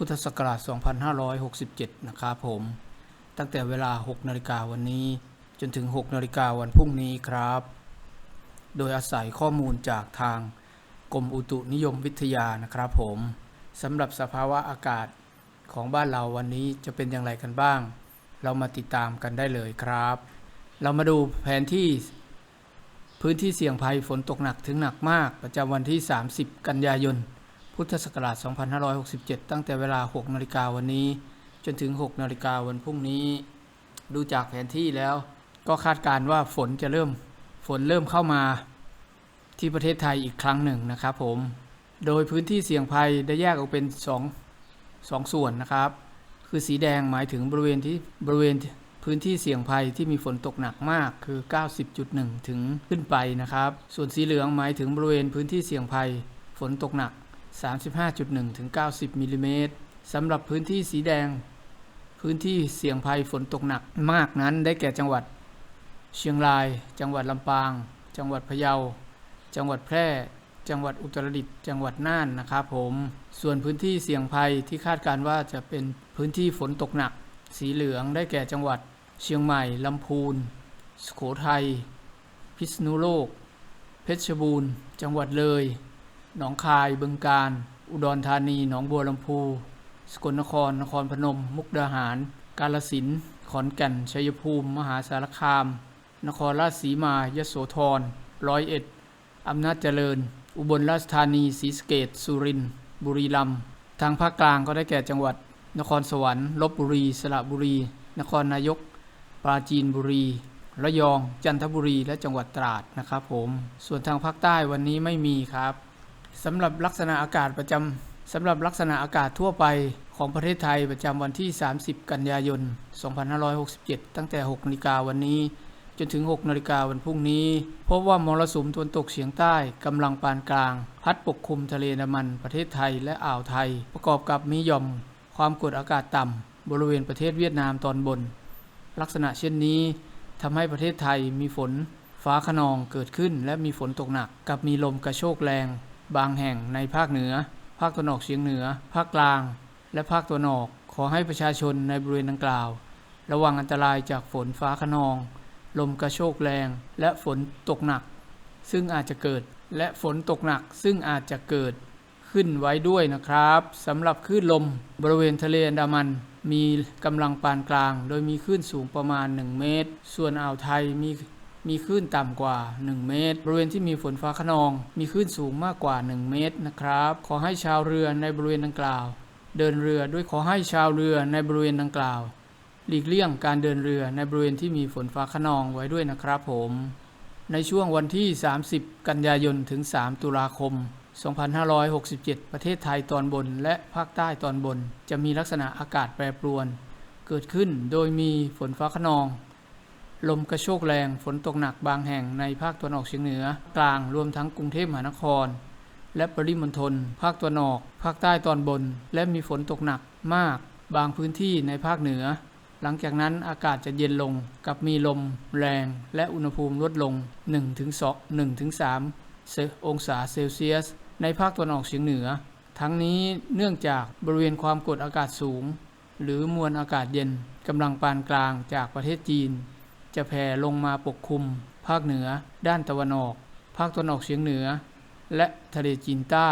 พุทธศักราช 2567 นะครับผม ตั้งแต่เวลา 6 นาฬิกาวันนี้ จนถึง 6 นาฬิกาวันพรุ่งนี้ครับ โดยอาศัยข้อมูลจากทางกรมอุตุนิยมวิทยานะครับผมสำหรับสภาวะอากาศของบ้านเราวันนี้จะเป็นอย่างไรกันบ้าง เรามาติดตามกันได้เลยครับ เรามาดูแผนที่ พื้นที่เสี่ยงภัยฝนตกหนักถึงหนักมาก ประจำวันที่ 30 กันยายน พุทธศักราช 2567 ตั้งแต่เวลา 6 นาฬิกาวันนี้ จนถึง 6 นาฬิกาวันพรุ่งนี้ ดูจากแผนที่แล้ว ก็คาดการณ์ว่าฝนจะเริ่มฝนเริ่มเข้ามาที่ประเทศไทยอีกครั้งหนึ่งนะครับผม โดยพื้นที่เสี่ยงภัยได้แยกออกเป็น 2 2 ส่วนนะครับ คือสีแดงหมายถึงบริเวณที่บริเวณพื้นที่เสี่ยงภัยที่มีฝนตกหนักมากคือ 90.1 ถึงขึ้นไปนะครับ ส่วนสีเหลืองหมายถึงบริเวณพื้นที่เสี่ยงภัยฝนตกหนัก 35.1ถึง90มิลลิเมตรสำหรับพื้นที่สีแดง พื้นที่เสี่ยงภัยฝนตกหนักมากนั้นได้แก่จังหวัด เชียงราย จังหวัดลำปาง จังหวัดพะเยา จังหวัดแพร่ จังหวัดอุตรดิตถ์จังหวัดน่านนะครับผม ส่วนพื้นที่เสี่ยงภัยที่คาดการว่าจะเป็นพื้นที่ฝนตกหนัก สีเหลืองได้แก่จังหวัด เชียงใหม่ลำพูนสุโขทัยพิษณุโลก เพชรบูรณ์ จังหวัดเลย หนองคายบึงกาฬอุดรธานี หนองบัวลำพู สกลนคร นครพนม มุกดาหาร กาลสินธุ์ขอนแก่น ชัยภูมิ มหาสารคาม นครราชสีมา ยโสธร ร้อยเอ็ด อำนาจเจริญ อุบลราชธานี ศรีสะเกษสุรินทร์ บุรีรัมย์ ทางภาคกลางก็ได้แก่จังหวัด นครสวรรค์ ลบบุรี สระบุรี นครนายก ปราจีนบุรี ระยอง จันทบุรี และจังหวัดตราดนะครับผม ส่วนทางภาคใต้วันนี้ไม่มีครับ สำหรับลักษณะอากาศประจำสำหรับลักษณะอากาศทั่วไปของประเทศไทยประจำวันที่ 30 กันยายน 2567 ตั้งแต่ 6นาฬิกาวันนี้ จนถึง 6นาฬิกาวันพรุ่งนี้ พบว่ามรสุมตะวันตกเฉียงใต้กำลังปานกลาง พัดปกคลุมทะเลนดามัน ประเทศไทยและอ่าวไทย ประกอบกับมีหย่อม ความกดอากาศต่ำบริเวณประเทศเวียดนามตอนบน ลักษณะเช่นนี้ทำให้ประเทศไทยมีฝน ฟ้าขนองเกิดขึ้นและมีฝนตกหนัก กับมีลมกระโชกแรง บางแห่งในภาคเหนือ ภาคตะวันออกเฉียงเหนือ ภาคกลาง และภาคตะวันออก ขอให้ประชาชนในบริเวณดังกล่าว ระวังอันตรายจากฝนฟ้าขนอง ลมกระโชกแรง และฝนตกหนัก ซึ่งอาจจะเกิด และฝนตกหนัก ซึ่งอาจจะเกิดขึ้นไว้ด้วยนะครับสำหรับคลื่นลมบริเวณทะเลอันดามัน มีกำลังปานกลาง โดยมีคลื่นสูงประมาณ 1 เมตร ส่วนอ่าวไทยมี มีคลื่นต่ำกว่า 1 เมตร บริเวณที่มีฝนฟ้าขนอง มีคลื่นสูงมากกว่า 1 เมตรนะครับ ขอให้ชาวเรือในบริเวณดังกล่าว เดินเรือด้วยขอให้ชาวเรือในบริเวณดังกล่าว หลีกเลี่ยงการเดินเรือในบริเวณที่มีฝนฟ้าขนองไว้ด้วยนะครับผม ในช่วงวันที่ 30 กันยายนถึง 3 ตุลาคม 2567 ประเทศไทยตอนบนและภาคใต้ตอนบน จะมีลักษณะอากาศแปรปรวน เกิดขึ้นโดยมีฝนฟ้าขนอง ลมกระโชกแรง ฝนตกหนักบางแห่งในภาคตะวันออกเฉียงเหนือ กลางรวมทั้งกรุงเทพมหานคร และปริมณฑลภาคตะวันออก ภาคใต้ตอนบน และมีฝนตกหนักมาก บางพื้นที่ในภาคเหนือ หลังจากนั้นอากาศจะเย็นลงกับมีลมแรง และอุณหภูมิลดลง 1-2 1-3องศาเซลเซียส ในภาคตะวันออกเฉียงเหนือ ทั้งนี้เนื่องจากบริเวณความกดอากาศสูง หรือมวลอากาศเย็นกำลังปานกลางจากประเทศจีน จะแผ่ลงมาปกคลุม ภาคเหนือ ด้านตะวันออก ภาคตะวันออกเฉียงเหนือ และทะเลจีนใต้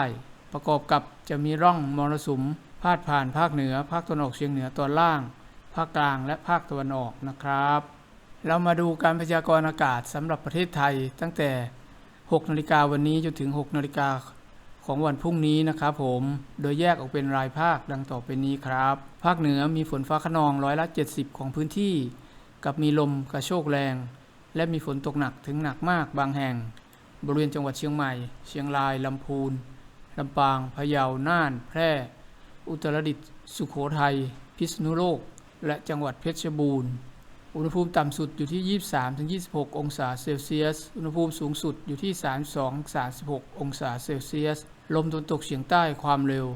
ประกอบกับจะมีร่องมรสุมพาดผ่านภาคเหนือ ภาคตะวันออกเฉียงเหนือตอนล่าง ภาคกลางและภาคตะวันออกนะครับ เรามาดูการพยากรณ์อากาศสำหรับประเทศไทยตั้งแต่ 6 นาฬิกาวันนี้จนถึง 6 นาฬิกาของวันพรุ่งนี้นะครับผม โดยแยกออกเป็นรายภาคดังต่อไปนี้ครับ ภาคเหนือมีฝนฟ้าขนองร้อยละ 70 ของพื้นที่ กับมีลมกระโชกแรง และมีฝนตกหนักถึงหนักมากบางแห่ง บริเวณจังหวัดเชียงใหม่ เชียงราย ลำพูน ลำปาง พะเยา น่าน แพร่ อุตรดิตถ์ สุโขทัย พิษณุโลก และจังหวัดเพชรบูรณ์ อุณหภูมิต่ำสุดอยู่ที่ 23-26 องศาเซลเซียส อุณหภูมิสูงสุดอยู่ที่ 32-36 องศาเซลเซียส ลมตะวันตกเฉียงใต้ความเร็ว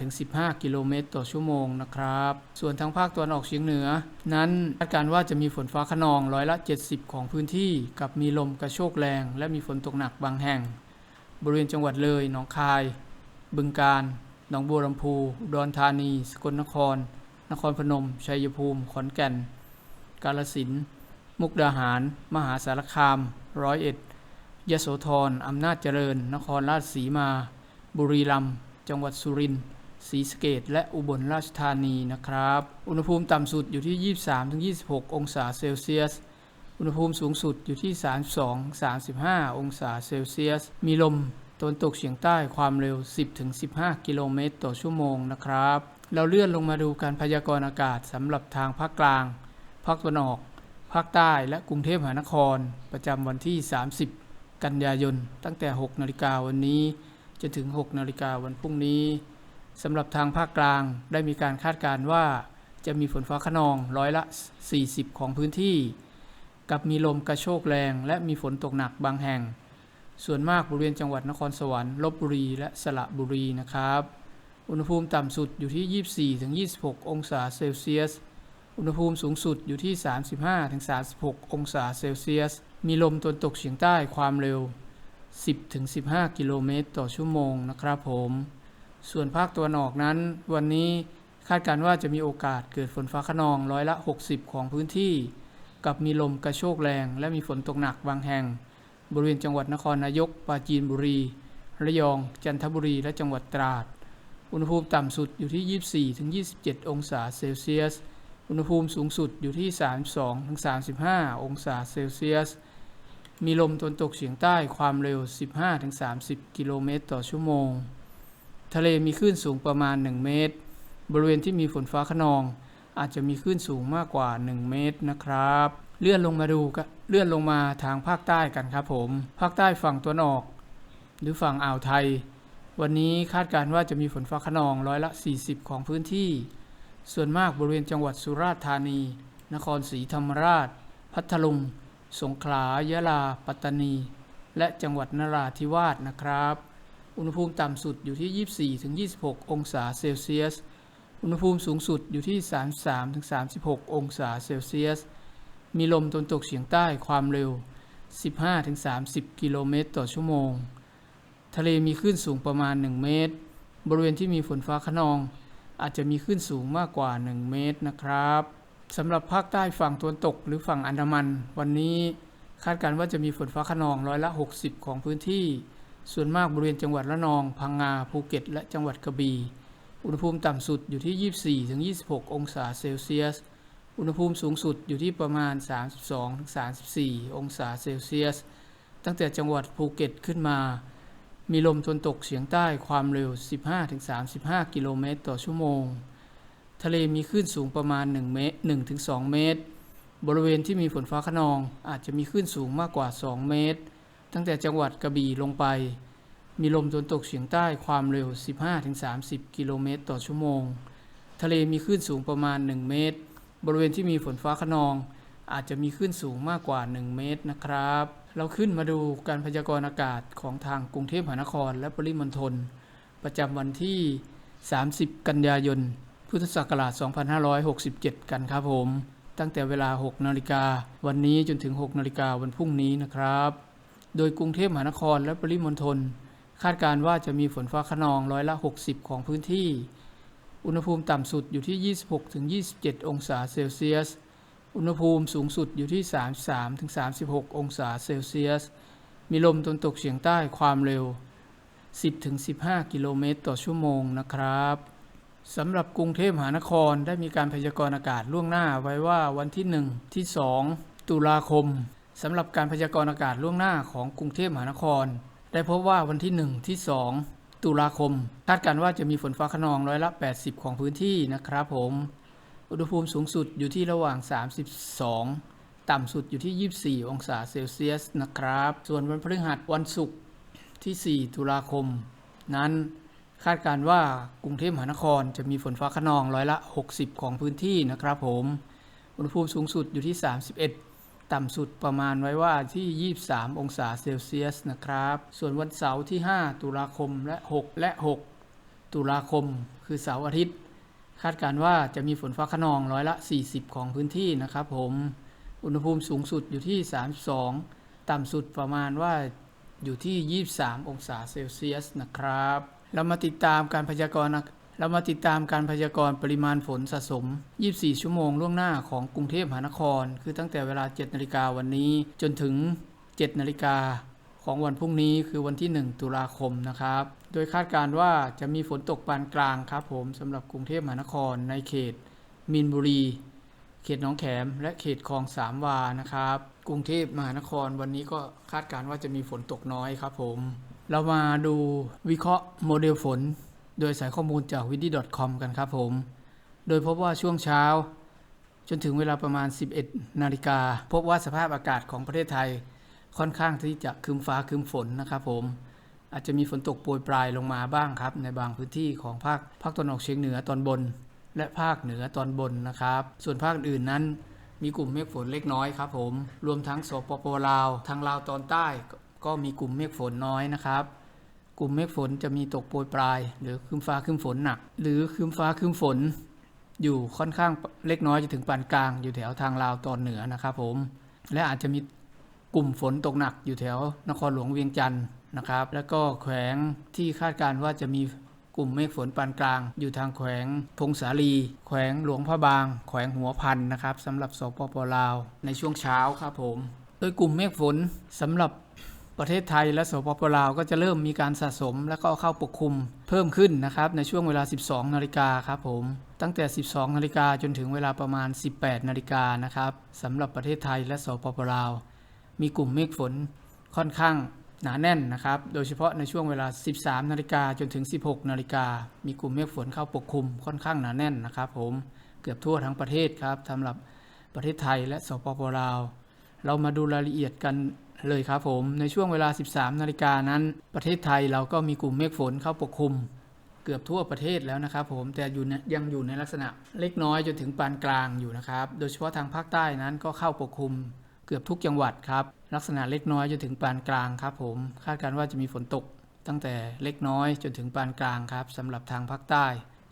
5-15 กิโลเมตรต่อชั่วโมงนะครับ ส่วนทางภาคตะวันออกเฉียงเหนือ นั้นคาดการว่าจะมีฝนฟ้าขนองร้อยละ 70 ของพื้นที่ กับมีลมกระโชกแรง และมีฝนตกหนักบางแห่ง บริเวณจังหวัดเลย หนองคาย บึงกาฬ หนองบัวลำพูอุดรธานี สกลนคร นครพนม ชัยภูมิ ขอนแก่น กาลสินธุ์ มุกดาหาร มหาสารคาม ร้อยเอ็ด ยโสธร อำนาจเจริญ นครราชสีมา บุรีรัมย์จังหวัดสุรินทร์ศรีสะเกษและอุบลราชธานีนะครับ อุณหภูมิต่ำสุดอยู่ที่ 23-26 องศาเซลเซียส อุณหภูมิสูงสุดอยู่ที่ 32-35 องศาเซลเซียส มีลมตะวันตกเฉียงใต้ความเร็ว 10-15 กิโลเมตรต่อชั่วโมงนะครับ เราเลื่อนลงมาดูการพยากรณ์อากาศสำหรับทางภาคกลาง ภาคตะวันออก ภาคใต้และกรุงเทพมหานคร ประจำวันที่ 30 กันยายน ตั้งแต่ 6 นาฬิกาวันนี้ จนถึง 6 นาฬิกาวันพรุ่งนี้สำหรับทางภาคกลางได้มีการคาดการณ์ว่าจะมีฝนฟ้าขนองร้อยละ 40 ของพื้นที่ กับมีลมกระโชกแรงและมีฝนตกหนักบางแห่ง ส่วนมากบริเวณจังหวัดนครสวรรค์ลบบุรีและสระบุรีนะครับ อุณหภูมิต่ำสุดอยู่ที่ 24-26 องศาเซลเซียส อุณหภูมิสูงสุดอยู่ที่ 35-36 องศาเซลเซียส มีลมตะวันตกเฉียงใต้ความเร็ว 10-15 กิโลเมตรต่อชั่วโมงนะครับผม ส่วนภาคตะวันออกนั้น วันนี้คาดการว่าจะมีโอกาสเกิดฝนฟ้าขนองร้อยละ 60 ของพื้นที่ กับมีลมกระโชกแรง และมีฝนตกหนักบางแห่ง บริเวณจังหวัดนครนายกปราจีนบุรี ระยอง จันทบุรี และจังหวัดตราด อุณหภูมิต่ำสุดอยู่ที่ 24-27 องศาเซลเซียส อุณหภูมิสูงสุดอยู่ที่ 32-35 องศาเซลเซียส มีลมตนตกเฉียงใต้ความเร็ว 15-30 กิโลเมตรต่อชั่วโมง ทะเลมีคลื่นสูงประมาณ 1 เมตร บริเวณที่มีฝนฟ้าขนอง อาจจะมีคลื่นสูงมากกว่า 1 เมตรนะครับ เลื่อนลงมาดูกะเลื่อนลงมาทางภาคใต้กันครับผม ภาคใต้ฝั่งตะวันออก หรือฝั่งอ่าวไทย วันนี้คาดการณ์ว่าจะมีฝนฟ้าขนองร้อยละ 40 ของพื้นที่ ส่วนมากบริเวณจังหวัดสุราษฎร์ธานี นครศรีธรรมราช พัทลุง สงขลายะลา ปัตตานี และจังหวัดนราธิวาสนะครับ อุณหภูมิต่ำสุดอยู่ที่ 24-26 องศาเซลเซียส อุณหภูมิสูงสุดอยู่ที่ 33-36 องศาเซลเซียส มีลมตะวันตกเฉียงใต้ความเร็ว 15-30 กิโลเมตรต่อชั่วโมง ทะเลมีคลื่นสูงประมาณ 1 เมตร บริเวณที่มีฝนฟ้าขนอง อาจจะมีคลื่นสูงมากกว่า 1 เมตรนะครับ สำหรับภาคใต้ฝั่งตะวันตกหรือฝั่งอันดามัน วันนี้คาดการณ์ว่าจะมีฝนฟ้าขนองร้อยละ 60 ของพื้นที่ ส่วนมากบริเวณจังหวัดระนอง พังงา ภูเก็ต และจังหวัดกระบี่ อุณหภูมิต่ำสุดอยู่ที่ 24-26 องศาเซลเซียส อุณหภูมิสูงสุดอยู่ที่ประมาณ 32-34 องศาเซลเซียส ตั้งแต่จังหวัดภูเก็ตขึ้นมา มีลมตะวันตกเฉียงใต้ความเร็ว 15-35 กิโลเมตรต่อชั่วโมง ทะเลมีคลื่นสูงประมาณ1เมตร1-2 เมตร บริเวณที่มีฝนฟ้าขนองอาจจะมีคลื่นสูงมากกว่า 2 เมตร ตั้งแต่จังหวัดกระบี่ลงไป มีลมตะวันตกเฉียงใต้ความเร็ว 15-30 กิโลเมตรต่อชั่วโมง ทะเลมีคลื่นสูงประมาณ 1 เมตร บริเวณที่มีฝนฟ้าขนอง อาจจะมีคลื่นสูงมากกว่า 1 เมตรนะครับ เราขึ้นมาดูการพยากรณ์อากาศของทางกรุงเทพมหานครและปริมณฑลประจำวันที่ 30 กันยายน พุทธศักราช 2567 กันครับผม ตั้งแต่เวลา 6 นาฬิกา วันนี้จนถึง 6 นาฬิกาวันพรุ่งนี้นะครับ โดยกรุงเทพมหานครและปริมณฑลคาดการณ์ว่าจะมีฝนฟ้าขนองร้อยละ 60 ของพื้นที่ อุณหภูมิต่ำสุดอยู่ที่ 26-27 องศาเซลเซียส อุณหภูมิสูงสุดอยู่ที่ 33-36 องศาเซลเซียส มีลมตะวันตกเฉียงใต้ความเร็ว 10-15 กิโลเมตรต่อชั่วโมงนะครับ สำหรับกรุงเทพมหานครได้มีการพยากรณ์อากาศล่วงหน้าไว้ว่าวันที่ 1 ที่ 2 ตุลาคมสำหรับการพยากรณ์อากาศล่วงหน้าของกรุงเทพมหานคร ได้พบว่าวันที่ 1 ที่ 2 ตุลาคมคาดการณ์ว่าจะมีฝนฟ้าขนองร้อยละ 80 ของพื้นที่นะครับผม อุณหภูมิสูงสุดอยู่ที่ระหว่าง 32 ต่ำสุดอยู่ที่ 24 องศาเซลเซียสนะครับ ส่วนวันพฤหัสวันศุกร์ที่ 4 ตุลาคม นั้น คาดการว่ากรุงเทพมหานครจะมีฝนฟ้าขนองร้อยละ 60 ของพื้นที่นะครับผม อุณหภูมิสูงสุดอยู่ที่ 31 ต่ำสุดประมาณไว้ว่าที่ 23 องศาเซลเซียสนะครับ ส่วนวันเสาร์ที่ 5 ตุลาคมและ 6 และ 6 ตุลาคม คือเสาร์อาทิตย์ คาดการว่าจะมีฝนฟ้าขนองร้อยละ 40 ของพื้นที่นะครับผม อุณหภูมิสูงสุดอยู่ที่ 32 ต่ำสุดประมาณว่าอยู่ที่ 23 องศาเซลเซียสนะครับ เรามาติดตามการพยากรณ์เรามาติดตามการพยากรณ์ปริมาณฝนสะสม 24 ชั่วโมงล่วงหน้าของกรุงเทพมหานคร คือตั้งแต่เวลา 7 นาฬิกาวันนี้ จนถึง 7 นาฬิกาของวันพรุ่งนี้คือวันที่ 1 ตุลาคมนะครับ โดยคาดการณ์ว่าจะมีฝนตกปานกลางครับผมสำหรับกรุงเทพมหานครในเขตมีนบุรี เขตหนองแขม และเขตคลองสามวานะครับ กรุงเทพมหานครวันนี้ก็คาดการณ์ว่าจะมีฝนตกน้อยครับผม เรามาดูวิเคราะห์โมเดลฝน โดยสายข้อมูลจาก w i d y c o m กันครับผม โดยพบว่าช่วงเช้า จนถึงเวลาประมาณ 11 นาฬิกา พบว่าสภาพอากาศของประเทศไทยค่อนข้างที่จะครึมฟ้าครึมฝนนะครับผม อาจจะมีฝนตกโปรยปลายลงมาบ้างครับ ในบางพื้นที่ของภาคภาคตะวันออกเฉียงเหนือตอนบน และภาคเหนือตอนบนนะครับ ส่วนภาคอื่นนั้นมีกลุ่มเมฆฝนเล็กน้อยครับผม รวมทั้งสปปลาว ทางลาวตอนใต้ ก็มีกลุ่มเมฆฝนน้อยนะครับ กลุ่มเมฆฝนจะมีตกโปรยปลาย หรือครึ้มฟ้าครึ้มฝนหนัก หรือครึ้มฟ้าครึ้มฝน อยู่ค่อนข้างเล็กน้อยจนถึงปานกลาง อยู่แถวทางลาวตอนเหนือนะครับผม และอาจจะมีกลุ่มฝนตกหนักอยู่แถวนครหลวงเวียงจันทร์นะครับ แล้วก็แขวงที่คาดการว่าจะมีกลุ่มเมฆฝนปานกลาง อยู่ทางแขวงพงสาลี แขวงหลวงพระบาง แขวงหัวพันนะครับสำหรับสปปลาวในช่วงเช้าครับผม โดยกลุ่มเมฆฝนสำหรับ ประเทศไทยและสปปลาวก็จะเริ่มมีการสะสม และก็เข้าปกคลุมเพิ่มขึ้นนะครับในช่วงเวลา 12 นาฬิกาครับผม ตั้งแต่ 12 นาฬิกาจนถึงเวลาประมาณ 18 นาฬิกานะครับสำหรับประเทศไทยและสปปลาว มีกลุ่มเมฆฝนค่อนข้างหนาแน่นนะครับ โดยเฉพาะในช่วงเวลา 13 นาฬิกาจนถึง 16 นาฬิกา มีกลุ่มเมฆฝนเข้าปกคลุมค่อนข้างหนาแน่นนะครับผม เกือบทั่วทั้งประเทศครับสำหรับประเทศไทยและสปปลาว เรามาดูรายละเอียดกัน เลยครับผม ในช่วงเวลา 13 นาฬิกานั้น ประเทศไทยเราก็มีกลุ่มเมฆฝนเข้าปกคลุม เกือบทั่วประเทศแล้วนะครับผมแต่อยู่ยังอยู่ในลักษณะเล็กน้อยจนถึงปานกลางอยู่นะครับ โดยเฉพาะทางภาคใต้นั้นก็เข้าปกคลุม เกือบทุกจังหวัดครับ ลักษณะเล็กน้อยจนถึงปานกลางครับ ผมคาดการณ์ว่าจะมีฝนตก ตั้งแต่เล็กน้อยจนถึงปานกลางครับสำหรับทางภาคใต้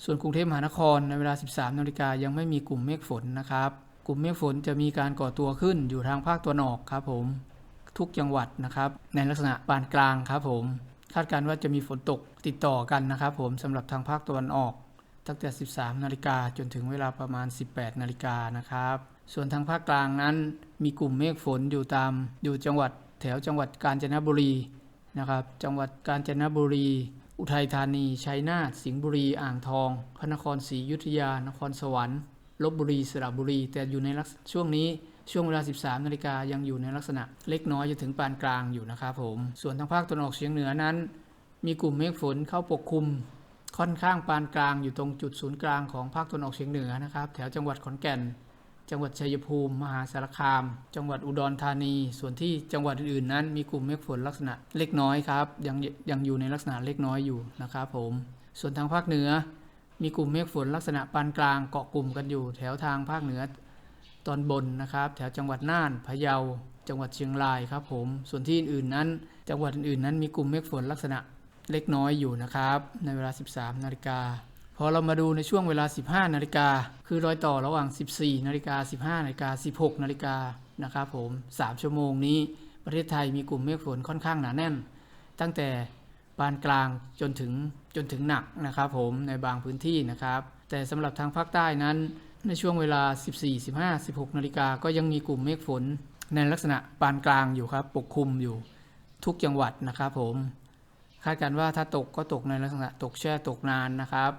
ส่วนกรุงเทพมหานครในเวลา 13 นาฬิกายังไม่มีกลุ่มเมฆฝนนะครับ กลุ่มเมฆฝนจะมีการก่อตัวขึ้นอยู่ทางภาคตะวันออกครับผม ทุกจังหวัดนะครับ ในลักษณะปานกลางครับผมคาดการณ์ว่าจะมีฝนตกติดต่อกันนะครับผมสำหรับทางภาคตะวันออก ตั้งแต่ 13 นาฬิกาจนถึงเวลาประมาณ 18 นาฬิกานะครับ ส่วนทางภาคกลางนั้น มีกลุ่มเมฆฝนอยู่ตามอยู่จังหวัดแถวจังหวัดกาญจนบุรีนะครับ จังหวัดกาญจนบุรี อุทัยธานี ชัยนาท สิงห์บุรี อ่างทอง พระนครศรีอยุธยา นครสวรรค์ ลบบุรี สระบุรี แต่อยู่ในช่วงนี้ ช่วงเวลา 13 นาฬิกายังอยู่ในลักษณะเล็กน้อยจนถึงปานกลางอยู่นะครับผม ส่วนทางภาคตะวันออกเฉียงเหนือนั้น มีกลุ่มเมฆฝนเข้าปกคลุม ค่อนข้างปานกลางอยู่ตรงจุดศูนย์กลางของภาคตะวันออกเฉียงเหนือนะครับ แถวจังหวัดขอนแก่น จังหวัดชัยภูมิ มหาสารคาม จังหวัดอุดรธานี ส่วนที่จังหวัดอื่นๆ นั้นมีกลุ่มเมฆฝนลักษณะเล็กน้อยครับยังยังอยู่ในลักษณะเล็กน้อยอยู่นะครับผม ส่วนทางภาคเหนือมีกลุ่มเมฆฝนลักษณะปานกลางเกาะกลุ่มกันอยู่ แถวทางภาคเหนือ ตอนบนนะครับ แถวจังหวัดน่านพะเยา จังหวัดเชียงรายครับผม ส่วนที่อื่นๆนั้น จังหวัดอื่นๆนั้นมีกลุ่มเมฆฝนลักษณะเล็กน้อยอยู่นะครับ ในเวลา 13 นาฬิกาพอเรามาดูในช่วงเวลา 15 นาฬิกา คือรอยต่อระหว่าง 14 นาฬิกา 15 นาฬิกา 16 นาฬิกานะครับผม 3 ชั่วโมงนี้ ประเทศไทยมีกลุ่มเมฆฝนค่อนข้างหนาแน่น ตั้งแต่ปานกลางจนถึงจนถึงหนักนะครับผมในบางพื้นที่นะครับ แต่สำหรับทางภาคใต้นั้น ในช่วงเวลา 14 15 16 นาฬิกาก็ยังมีกลุ่มเมฆฝน ในลักษณะปานกลางอยู่ครับ ปกคลุมอยู่ทุกจังหวัดนะครับผมคาดการณ์ว่าถ้าตกก็ตกในลักษณะตกแช่ตกนานนะครับ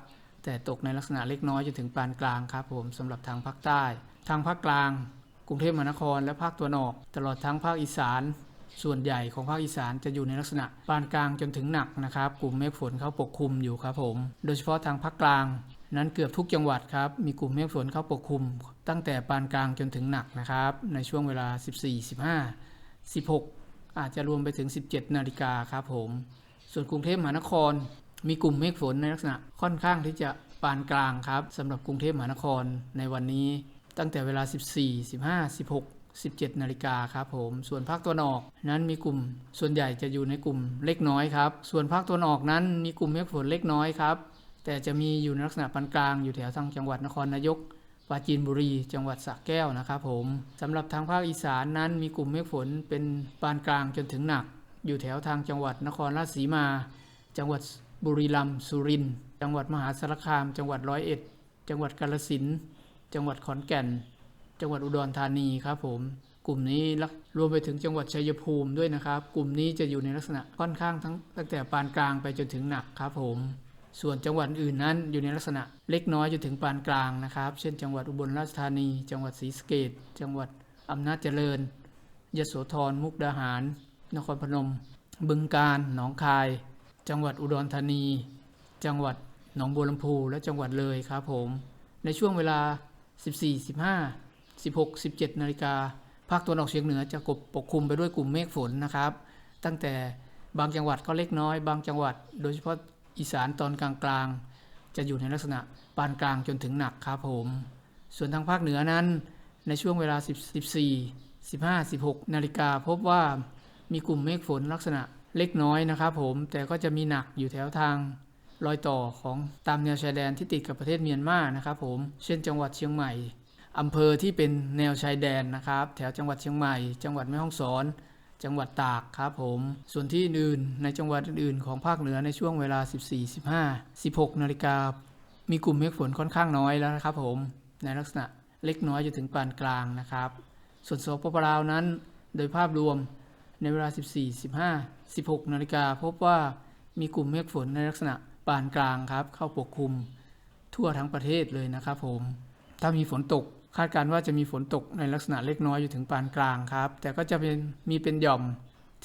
แต่ตกในลักษณะเล็กน้อยจนถึงปานกลางครับผมสำหรับทางภาคใต้ ทางภาคกลาง กรุงเทพมหานครและภาคตะวันออก ตลอดทั้งภาคอีสาน ส่วนใหญ่ของภาคอีสานจะอยู่ในลักษณะปานกลางจนถึงหนักนะครับ กลุ่มเมฆฝนเข้าปกคลุมอยู่ครับผม โดยเฉพาะทางภาคกลาง นั้นเกือบทุกจังหวัดครับ มีกลุ่มเมฆฝนเข้าปกคลุม ตั้งแต่ปานกลางจนถึงหนักนะครับ ในช่วงเวลา 14 15 16 อาจจะรวมไปถึง 17 นาฬิกาครับผม ส่วนกรุงเทพมหานคร มีกลุ่มเมฆฝนในลักษณะค่อนข้างที่จะปานกลางครับสำหรับกรุงเทพมหานครในวันนี้ ตั้งแต่เวลา 14 15 16 17 นาฬิกาครับผม ส่วนภาคตะวันออกนั้นมีกลุ่ม ส่วนใหญ่จะอยู่ในกลุ่มเล็กน้อยครับ ส่วนภาคตะวันออกนั้นมีกลุ่มเมฆฝนเล็กน้อยครับ แต่จะมีอยู่ในลักษณะปานกลางอยู่แถวทางจังหวัดนครนายกปราจีนบุรี จังหวัดสระแก้วนะครับผมสำหรับทางภาคอีสานนั้นมีกลุ่มเมฆฝนเป็นปานกลางจนถึงหนัก อยู่แถวทางจังหวัดนครราชสีมา จังหวัดบุรีรัมย์สุรินทร์จังหวัดมหาสารคาม จังหวัดร้อยเอ็ด จังหวัดกาฬสินธุ์จังหวัดขอนแก่น จังหวัดอุดรธานีครับผมกลุ่มนี้ลักรวมไปถึงจังหวัดชัยภูมิด้วยนะครับ กลุ่มนี้จะอยู่ในลักษณะค่อนข้างทั้งตั้งแต่ปานกลางไปจนถึงหนักครับผม ส่วนจังหวัดอื่นนั้นอยู่ในลักษณะเล็กน้อยจนถึงปานกลางนะครับ เช่น จังหวัดอุบลราชธานี จังหวัดศรีสะเกษจังหวัดอำนาจเจริญยโสธรมุกดาหาร นครพนม บึงกาฬหนองคาย จังหวัดอุดรธานี จังหวัดหนองบัวลำพูและจังหวัดเลยครับผม ในช่วงเวลา 14 15 16 17 นาฬิกาภาคตะวันออกเฉียงเหนือจะกบปกคลุมไปด้วยกลุ่มเมฆฝนนะครับ ตั้งแต่บางจังหวัดก็เล็กน้อย บางจังหวัด โดยเฉพาะ อีสานตอนกลางกลางๆ จะอยู่ในลักษณะปานกลางจนถึงหนักครับผม ส่วนทางภาคเหนือนั้นในช่วงเวลา10 14 15 16 นาฬิกาพบว่ามีกลุ่มเมฆฝนลักษณะเล็กน้อยนะครับผม แต่ก็จะมีหนักอยู่แถวทางรอยต่อของตามแนวชายแดนที่ติดกับประเทศเมียนมานะครับผม เช่นจังหวัดเชียงใหม่อำเภอที่เป็นแนวชายแดนนะครับ แถวจังหวัดเชียงใหม่ จังหวัดแม่ฮ่องสอน จังหวัดตากครับผม ส่วนที่อื่นในจังหวัดอื่นของภาคเหนือในช่วงเวลา 14 15 16 นาฬิกา มีกลุ่มเมฆฝนค่อนข้างน้อยแล้วนะครับผม ในลักษณะเล็กน้อยจนถึงปานกลางนะครับ ส่วนสปปลาวนั้น โดยภาพรวมในเวลา 14 15 16 นาฬิกาพบว่ามีกลุ่มเมฆฝนในลักษณะปานกลางครับ เข้าปกคลุมทั่วทั้งประเทศเลยนะครับผม ถ้ามีฝนตก คาดการณ์ว่าจะมีฝนตกในลักษณะเล็กน้อยอยู่ถึงปานกลางครับ แต่ก็จะเป็นมีเป็นหย่อม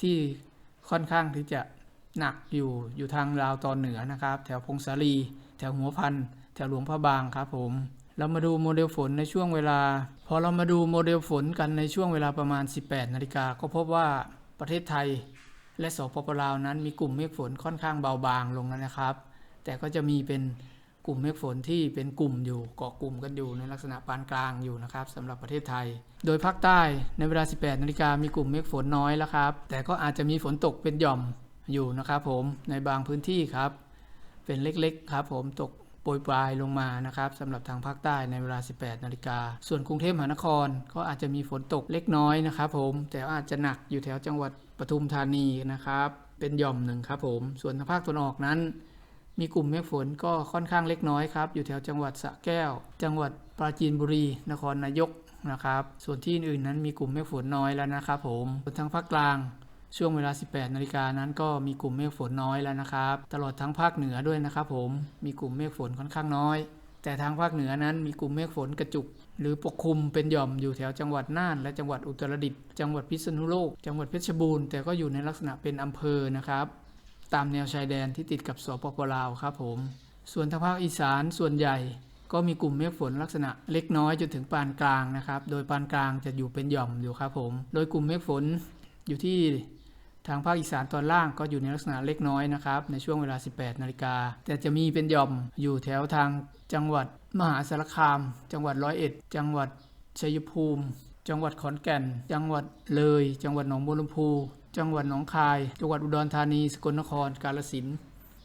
ที่ค่อนข้างที่จะหนักอยู่อยู่ทางลาวตอนเหนือนะครับ แถวพงศาลี แถวหัวพันแถวหลวงพระบางครับผม เรามาดูโมเดลฝนในช่วงเวลา พอเรามาดูโมเดลฝนกันในช่วงเวลาประมาณ 18 นาฬิกาก็พบว่าประเทศไทย และสปปลาวนั้นมีกลุ่มเมฆฝนค่อนข้างเบาบางลงแล้วนะครับ แต่ก็จะมีเป็น กลุ่มเมฆฝนที่เป็นกลุ่มอยู่เกาะกลุ่มกันอยู่ในลักษณะปานกลางอยู่นะครับสำหรับประเทศไทย โดยภาคใต้ในเวลา 18นาฬิกามีกลุ่มเมฆฝนน้อยแล้วครับ แต่ก็อาจจะมีฝนตกเป็นหย่อมอยู่นะครับผมในบางพื้นที่ครับ เป็นเล็กๆครับผมตกโปรยปลายลงมานะครับสำหรับทางภาคใต้ในเวลา 18 นาฬิกา ส่วนกรุงเทพมหานครก็อาจจะมีฝนตกเล็กน้อยนะครับผมแต่อาจจะหนักอยู่แถวจังหวัดปทุมธานีนะครับ เป็นหย่อมหนึ่งครับผม ส่วนทางภาคตะวันออกนั้น มีกลุ่มเมฆฝนก็ค่อนข้างเล็กน้อยครับ อยู่แถวจังหวัดสระแก้ว จังหวัดปราจีนบุรี นครนายกนะครับ ส่วนที่อื่นนั้นมีกลุ่มเมฆฝนน้อยแล้วนะครับผมส่วนทางภาคกลางช่วงเวลา 18 นาฬิกานั้นก็มีกลุ่มเมฆฝนน้อยแล้วนะครับ ตลอดทั้งภาคเหนือด้วยนะครับผม มีกลุ่มเมฆฝนค่อนข้างน้อย แต่ทางภาคเหนือนั้นมีกลุ่มเมฆฝนกระจุก หรือปกคลุมเป็นหย่อมอยู่แถวจังหวัดน่าน และจังหวัดอุตรดิตถ์ จังหวัดพิษณุโลก จังหวัดเพชรบูรณ์ แต่ก็อยู่ในลักษณะเป็นอำเภอนะครับ ตามแนวชายแดนที่ติดกับสปปลาวครับผม ส่วนทางภาคอีสานส่วนใหญ่ก็มีกลุ่มเมฆฝนลักษณะเล็กน้อยจนถึงปานกลางนะครับ โดยปานกลางจะอยู่เป็นหย่อมอยู่ครับผม โดยกลุ่มเมฆฝนอยู่ที่ทางภาคอีสานตอนล่างก็อยู่ในลักษณะเล็กน้อยนะครับในช่วงเวลา 18 นาฬิกา แต่จะมีเป็นหย่อมอยู่แถวทางจังหวัดมหาสารคาม จังหวัดร้อยเอ็ด จังหวัดชัยภูมิ จังหวัดขอนแก่น จังหวัดเลย จังหวัดหนองบัวลำพู จังหวัดหนองคาย จังหวัดอุดรธานี สกลนคร กาฬสินธุ์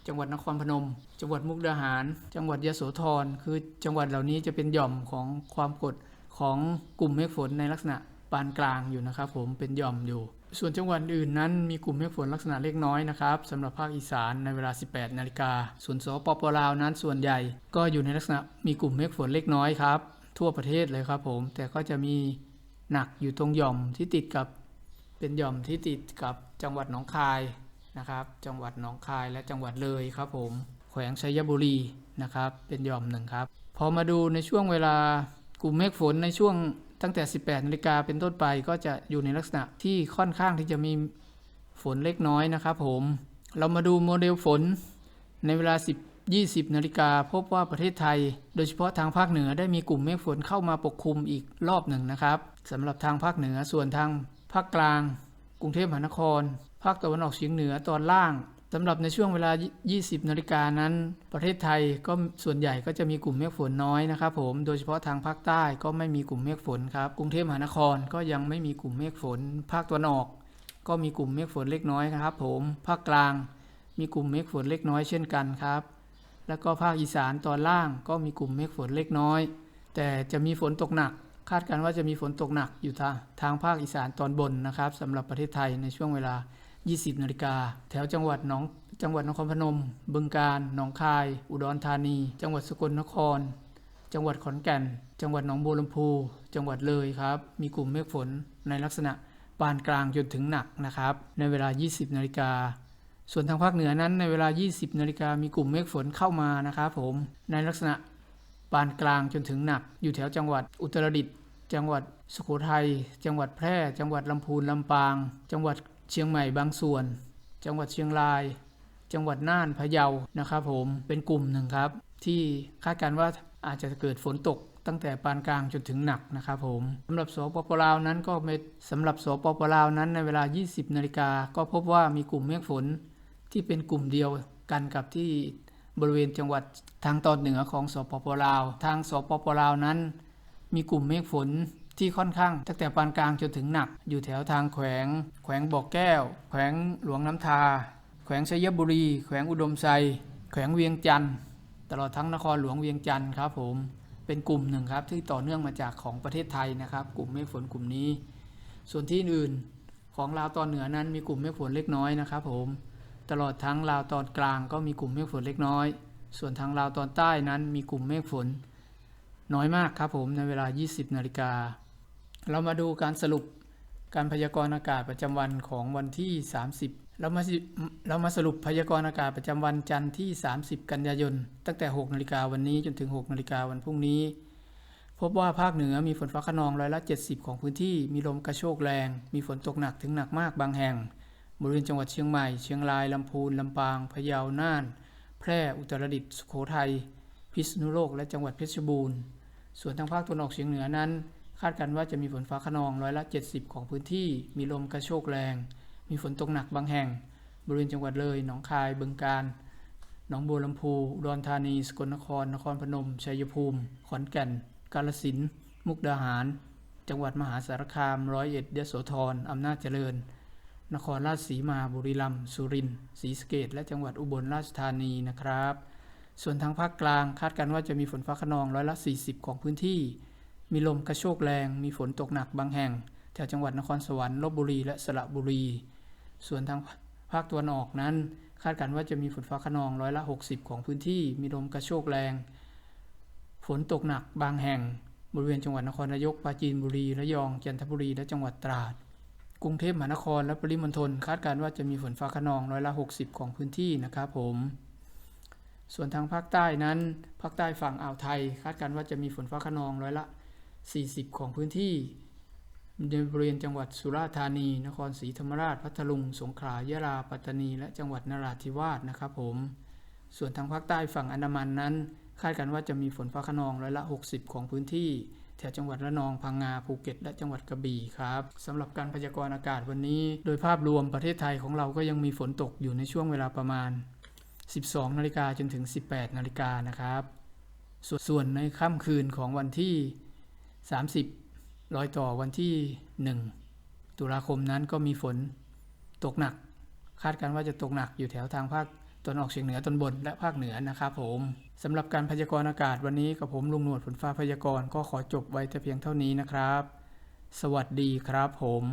จังหวัดนครพนม จังหวัดมุกดาหาร จังหวัดยโสธร คือจังหวัดเหล่านี้จะเป็นหย่อมของความกดของกลุ่มเมฆฝนในลักษณะปานกลางอยู่นะครับ ผมเป็นหย่อมอยู่ ส่วนจังหวัดอื่นนั้นมีกลุ่มเมฆฝนลักษณะเล็กน้อยนะครับสำหรับภาคอีสานในเวลา 18 นาฬิกา ส่วนสปปลาวนั้นส่วนใหญ่ ก็อยู่ในลักษณะมีกลุ่มเมฆฝนเล็กน้อยครับทั่วประเทศเลยครับผมแต่ก็จะมีหนักอยู่ตรงหย่อมที่ติดกับ เป็นหย่อมที่ติดกับจังหวัดหนองคายนะครับ จังหวัดหนองคายและจังหวัดเลยครับผม แขวงชัยบุรีนะครับ เป็นหย่อมหนึ่งครับ พอมาดูในช่วงเวลากลุ่มเมฆฝนในช่วงตั้งแต่ 18นาฬิกาเป็นต้นไปก็จะอยู่ในลักษณะที่ค่อนข้างที่จะมีฝนเล็กน้อยนะครับผม เรามาดูโมเดลฝนในเวลา 10 20นาฬิกาพบว่าประเทศไทย โดยเฉพาะทางภาคเหนือได้มีกลุ่มเมฆฝนเข้ามาปกคลุมอีกรอบหนึ่งนะครับสำหรับทางภาคเหนือส่วนทาง ภาคกลาง กรุงเทพมหานคร ภาคตะวันออกเฉียงเหนือตอนล่างสำหรับในช่วงเวลา 20 นาฬิกานั้น ประเทศไทยก็ส่วนใหญ่ก็จะมีกลุ่มเมฆฝนน้อยนะครับผม โดยเฉพาะทางภาคใต้ก็ไม่มีกลุ่มเมฆฝนครับ กรุงเทพมหานครก็ยังไม่มีกลุ่มเมฆฝน ภาคตะวันออก ก็มีกลุ่มเมฆฝนเล็กน้อยนะครับ ผม ภาคกลาง มีกลุ่มเมฆฝนเล็กน้อยเช่นกันครับ แล้วก็ภาคอีสานตอนล่างก็มีกลุ่มเมฆฝนเล็กน้อย แต่จะมีฝนตกหนัก คาดการณ์ว่าจะมีฝนตกหนักอยู่ทางทางภาคอีสานตอนบนนะครับสำหรับประเทศไทยในช่วงเวลา 20 นาฬิกาแถวจังหวัดหนองจังหวัดนครพนม บึงกาฬหนองคาย อุดรธานี จังหวัดสกลนคร จังหวัดขอนแก่น จังหวัดหนองบัวลำพู จังหวัดเลยครับ มีกลุ่มเมฆฝนในลักษณะปานกลางจนถึงหนักนะครับ ในเวลา 20 นาฬิกาส่วนทางภาคเหนือนั้นในเวลา 20 นาฬิกามีกลุ่มเมฆฝนเข้ามานะครับผมในลักษณะ ปานกลางจนถึงหนัก อยู่แถวจังหวัดอุตรดิตถ์จังหวัดสุโขทัย จังหวัดแพร่ จังหวัดลำพูนลำปาง จังหวัดเชียงใหม่บางส่วน จังหวัดเชียงราย จังหวัดน่านพะเยานะครับผมเป็นกลุ่มหนึ่งครับ ที่คาดการณ์ว่าอาจจะเกิดฝนตกตั้งแต่ปานกลางจนถึงหนักนะครับผมสำหรับสปปลาวนั้นก็ม่สำหรับสปปลาวนั้นในเวลา 20 นาฬิกาก็พบว่ามีกลุ่มเมฆฝนที่เป็นกลุ่มเดียวกันกับที่ บริเวณจังหวัดทางตอนเหนือของสปปลาว ทางสปปลาวนั้น มีกลุ่มเมฆฝนที่ค่อนข้างตั้งแต่ปานกลางจนถึงหนัก อยู่แถวทางแขวง แขวงบ่อแก้ว แขวงหลวงน้ำทา แขวงชัยบุรี แขวงอุดมไซแขวงเวียงจันทร์ตลอดทั้งนครหลวงเวียงจันทร์ครับผมเป็นกลุ่มหนึ่งครับที่ต่อเนื่องมาจากของประเทศไทยนะครับ กลุ่มเมฆฝนกลุ่มนี้ ส่วนที่อื่นของลาวตอนเหนือนั้นมีกลุ่มเมฆฝนเล็กน้อยนะครับผม ตลอดทั้งลาวตอนกลางก็มีกลุ่มเมฆฝนเล็กน้อย ส่วนทางลาวตอนใต้นั้นมีกลุ่มเมฆฝน น้อยมากครับผมในเวลา 20 นาฬิกา เรามาดูการสรุปการพยากรณ์อากาศประจำวันของวันที่ 30 เรามาเรามาสรุปพยากรณ์อากาศประจำวันจันทร์ที่ 30 กันยายน ตั้งแต่ 6 นาฬิกาวันนี้จนถึง 6 นาฬิกาวันพรุ่งนี้ พบว่าภาคเหนือมีฝนฟ้าขนองร้อยละ 70 ของพื้นที่ มีลมกระโชกแรง มีฝนตกหนักถึงหนักมากบางแห่ง บริเวณจังหวัดเชียงใหม่ เชียงรายลำพูนลำปางพะเยาน่าน แพร่อุตรดิตถ์สุโขทัยพิษณุโลกและจังหวัดเพชรบูรณ์ ส่วนทางภาคตะวันออกเฉียงเหนือนั้น คาดกันว่าจะมีฝนฟ้าขนองร้อยละ 70 ของพื้นที่ มีลมกระโชกแรง มีฝนตกหนักบางแห่ง บริเวณจังหวัดเลย หนองคาย บึงกาฬ หนองบัวลำพูอุดรธานี สกลนคร นครพนม ชัยภูมิ ขอนแก่น กาฬสินธุ์ มุกดาหาร จังหวัดมหาสารคาม ร้อยเอ็ดยโสธรอำนาจเจริญ นครราชสีมาบุรีรัมย์สุรินทร์ศรีสะเกษและจังหวัดอุบลราชธานีนะครับ ส่วนทางภาคกลางคาดกันว่าจะมีฝนฟ้าขนองร้อยละ 40 ของพื้นที่ มีลมกระโชกแรง มีฝนตกหนักบางแห่งแถวจังหวัดนครสวรรค์ลบบุรีและสระบุรี ส่วนทางภาคตะวันออกนั้น คาดกันว่าจะมีฝนฟ้าขนองร้อยละ 60 ของพื้นที่ มีลมกระโชกแรง ฝนตกหนักบางแห่ง บริเวณจังหวัดนครนายกปราจีนบุรีระยองจันทบุรีและจังหวัดตราด กรุงเทพมหานครและปริมณฑลคาดการณ์ว่าจะมีฝนฟ้าขนองร้อยละ 60 ของพื้นที่นะครับผม ส่วนทางภาคใต้นั้น ภาคใต้ฝั่งอ่าวไทย คาดการณ์ว่าจะมีฝนฟ้าขนองร้อยละ 40 ของพื้นที่ในบริเวณจังหวัดสุราษฎร์ธานี นครศรีธรรมราช พัทลุง สงขลา ยะลา ปัตตานี และจังหวัดนราธิวาสนะครับผม ส่วนทางภาคใต้ฝั่งอันดามันนั้น คาดกันว่าจะมีฝนฟ้าขนองร้อยละ 60 ของพื้นที่ แถวจังหวัดระนองพังงาภูเก็ต และจังหวัดกระบี่ครับสำหรับการพยากรณ์อากาศวันนี้ โดยภาพรวมประเทศไทยของเราก็ยังมีฝนตกอยู่ในช่วงเวลาประมาณ 12 นาฬิกาจนถึง 18 นาฬิกานะครับ ส่วนส่วนในค่ำคืนของวันที่ 30รอยต่อวันที่ 1 ตุลาคมนั้นก็มีฝนตกหนัก คาดการณ์ว่าจะตกหนักอยู่แถวทางภาคตะวันออกเฉียงเหนือตอนบนและภาคเหนือนะครับผม สำหรับการพยากรณ์อากาศวันนี้กับผมลุงหนวดฝนฟ้าพยากรณ์ก็ขอจบไว้แต่เพียงเท่านี้นะครับ สวัสดีครับผม